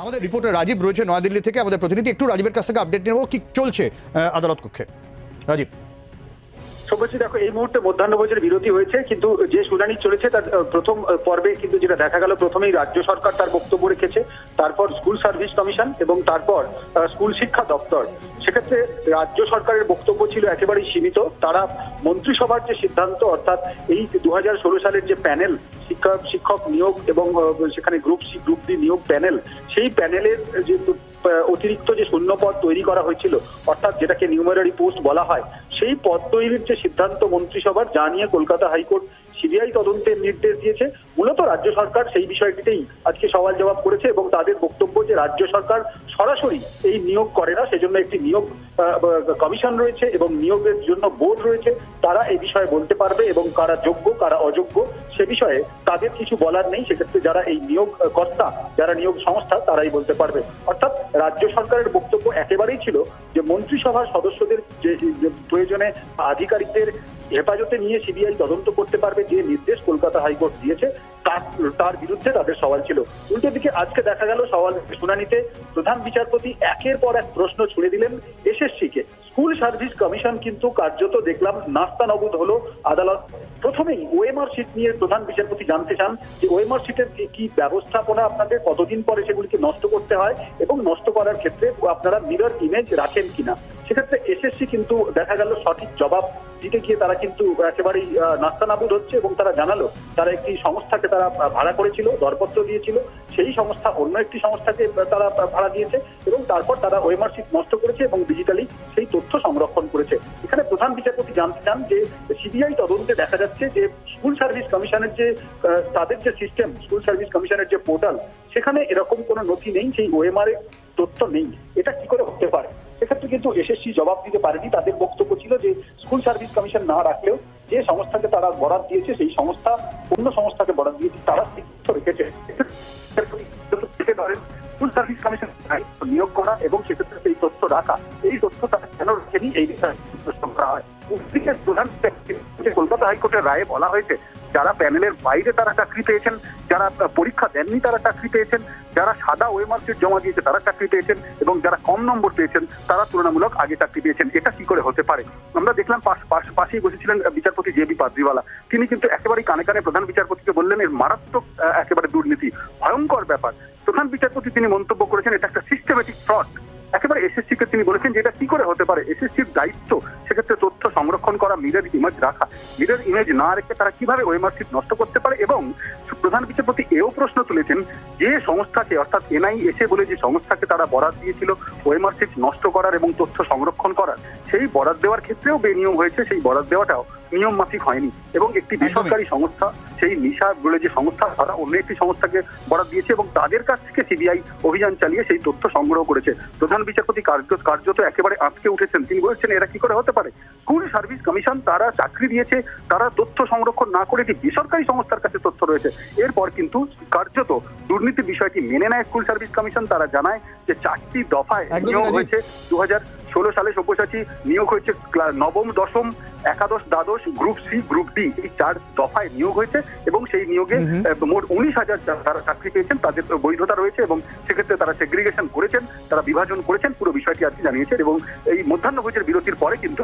আমাদের রিপোর্টার রাজীব রয়েছে নয়াদিল্লি থেকে। আমাদের প্রতিনিধি একটু রাজীবের কাছ থেকে আপডেট নেব কি চলছে আদালত কক্ষে। রাজীব। সব্যসাচী, দেখো, এই মুহূর্তে মধ্যাহ্নভোজের বিরতি হয়েছে, কিন্তু যে শুনানি চলেছে তার প্রথম পর্বে কিন্তু যেটা দেখা গেল, প্রথমেই রাজ্য সরকার তার বক্তব্য রেখেছে। তারপর স্কুল সার্ভিস কমিশন এবং তারপর স্কুল শিক্ষা দপ্তর। সেক্ষেত্রে রাজ্য সরকারের বক্তব্য ছিল একেবারেই সীমিত। তারা মন্ত্রিসভার যে সিদ্ধান্ত, অর্থাৎ এই দু সালের যে প্যানেল, শিক্ষক শিক্ষক নিয়োগ এবং সেখানে গ্রুপ সি, গ্রুপ ডি নিয়োগ প্যানেল, সেই প্যানেলের যে অতিরিক্ত যে শূন্য পদ তৈরি করা হয়েছিল, অর্থাৎ যেটাকে নিউমেরারি পোস্ট বলা হয়, সেই পদ তৈরির যে সিদ্ধান্ত মন্ত্রিসভার, যা নিয়ে কলকাতা হাইকোর্ট সিবিআই তদন্তের নির্দেশ দিয়েছে। মূলত রাজ্য সরকার সেই বিষয়টিতেই আজকে সওয়াল জবাব করেছে এবং তাদের বক্তব্য যে রাজ্য সরকার সরাসরি এই নিয়োগ করে না, সেজন্য একটি নিয়োগ কমিশন রয়েছে এবং নিয়োগের জন্য বোর্ড রয়েছে। তারা এই বিষয়ে বলতে পারবে এবং কারা যোগ্য, কারা অযোগ্য, সে বিষয়ে তাদের কিছু বলার নেই। সেক্ষেত্রে যারা এই নিয়োগ কর্তা, যারা নিয়োগ সংস্থা, তারাই বলতে পারবে। অর্থাৎ রাজ্য সরকারের বক্তব্য একেবারেই ছিল যে মন্ত্রিসভার সদস্যদের যে প্রয়োজনে আধিকারিকদের হেফাজতে নিয়ে সিবিআই তদন্ত করতে পারবে, যে নির্দেশ কলকাতা হাইকোর্ট দিয়েছে, তার বিরুদ্ধে তাদের সওয়াল ছিল। উল্টো দিকে আজকে দেখা গেল সওয়াল শুনানিতে প্রধান বিচারপতি একের পর এক প্রশ্ন ছুড়ে দিলেন এসএসসি কে স্কুল সার্ভিস কমিশন কিন্তু কার্যত দেখলাম নাস্তানবুদ হলো আদালত। প্রথমেই ওএমআর শিট নিয়ে প্রধান বিচারপতি জানতে চান যে ওএমআর শিটের কি ব্যবস্থাপনা আপনাদের, কতদিন পরে সেগুলিকে নষ্ট করতে হয় এবং নষ্ট করার ক্ষেত্রে আপনারা মিরর ইমেজ রাখেন কিনা। সেক্ষেত্রে এসএসসি কিন্তু দেখা গেল সঠিক জবাব দিতে গিয়ে তারা কিন্তু একেবারেই নাস্তানাবুদ হচ্ছে এবং তারা জানালো, তারা একটি সংস্থাকে তারা ভাড়া করেছিল, দরপত্র দিয়েছিল, সেই সংস্থা অন্য একটি সংস্থাকে তারা ভাড়া দিয়েছে এবং তারপর তারা ওএমআর শিট নষ্ট করেছে এবং ডিজিটালি সেই তথ্য সংরক্ষণ করেছে। এখানে প্রধান বিচারপতি জানতে চান যে সিবিআই তদন্তে দেখা যাচ্ছে যে স্কুল সার্ভিস কমিশনের যে তাদের যে সিস্টেম স্কুল সার্ভিস কমিশনের যে পোর্টাল সেখানে এরকম কোনো নথি নেই, সেই ওএমআর তথ্য নেই। এটা কি করে হতে পারে? কিন্তু এসএসসি জবাব দিতে পারেনি। তাদের বক্তব্য ছিল যে, স্কুল সার্ভিস কমিশন না রাখলেও যে সংস্থাকে তারা বরাদ দিয়েছে, সেই সংস্থা অন্য সংস্থাকে বরাদ দিয়েছে, তারা তথ্য রেখেছে। স্কুল সার্ভিস কমিশন নিয়োগ করা এবং সেক্ষেত্রে সেই তথ্য রাখা। এই তথ্য তারা কেন রাখেনি, এই বিষয়ে প্রশ্ন করা হয়। প্রধান কলকাতা হাইকোর্টের রায়ে বলা হয়েছে যারা প্যানেলের বাইরে তারা চাকরি পেয়েছেন, যারা পরীক্ষা দেননি তারা চাকরি পেয়েছেন, যারা সাদা ওয়েমার সিট জমা দিয়েছে তারা চাকরি পেয়েছেন, এবং যারা কম নম্বর পেয়েছেন তারা তুলনামূলক আগে চাকরি পেয়েছেন। এটা কি করে হতে পারে? আমরা দেখলাম পাশ- পাশ- পাশেই বসেছিলেন বিচারপতি জে বি পাদ্রিওয়ালা। তিনি কিন্তু একেবারেই কানে কানে প্রধান বিচারপতিকে বললেন, এর মারাত্মক একেবারে দুর্নীতি, ভয়ঙ্কর ব্যাপার। প্রধান বিচারপতি তিনি মন্তব্য করেছেন, এটা একটা সিস্টেমেটিক ফ্রড একেবারে এসএসসি কে তিনি বলেছেন যে এটা কি করে হতে পারে? এসএসসির দায়িত্ব, সেক্ষেত্রে তথ্য সংরক্ষণ করা মিরর ইমেজ রাখা। মিরর ইমেজ না রেখে তারা কীভাবে ওয়েমার সিট নষ্ট করতে পারে? এবং প্রধান বিচারপতি এও প্রশ্ন তুলেছেন, যে সংস্থাকে, অর্থাৎ এনআই এসে বলে যে সংস্থাকে তারা বরাদ দিয়েছিল ওয়েমার সিট নষ্ট করার এবং তথ্য সংরক্ষণ করার, সেই বরাদ দেওয়ার ক্ষেত্রেও বেনিয়ম হয়েছে। সেই বরাদ দেওয়াটাও নিয়ম মাফিক হয়নি এবং একটি বেসরকারি সংস্থা সেই নিশা বলে যে সংস্থা তারা অন্য একটি সংস্থাকে বরাদ দিয়েছে এবং তাদের কাছ থেকে সিবিআই অভিযান চালিয়ে সেই তথ্য সংগ্রহ করেছে। প্রধান বিচারপতি কার্য কার্যত একেবারে আটকে উঠেছেন। তিনি বলেছেন এরা কি করে হতে পারে? স্কুল সার্ভিস কমিশন তারা চাকরি দিয়েছে তারা তথ্য সংরক্ষণ না করে একটি বেসরকারি সংস্থার কাছে তথ্য রয়েছে। এরপর কিন্তু কার্যত দুর্নীতির বিষয়টি মেনে নেয় স্কুল সার্ভিস কমিশন। তারা জানায় যে চারটি দফায় নিয়োগ হয়েছে। দু হাজার ষোলো সালে সব্যসাচী নিয়োগ হয়েছে নবম দশম একাদশ দ্বাদশ গ্রুপ সি গ্রুপ ডি। এই চার দফায় নিয়োগ হয়েছে এবং সেই নিয়োগে মোট উনিশ হাজার তারা চাকরি পেয়েছেন তাদের বৈধতা রয়েছে এবং সেক্ষেত্রে তারা সেগ্রিগেশন করেছেন তারা বিভাজন করেছেন পুরো বিষয়টি আজকে জানিয়েছেন এবং এই মধ্যাহ্ন ভোজের বিরতির পরে কিন্তু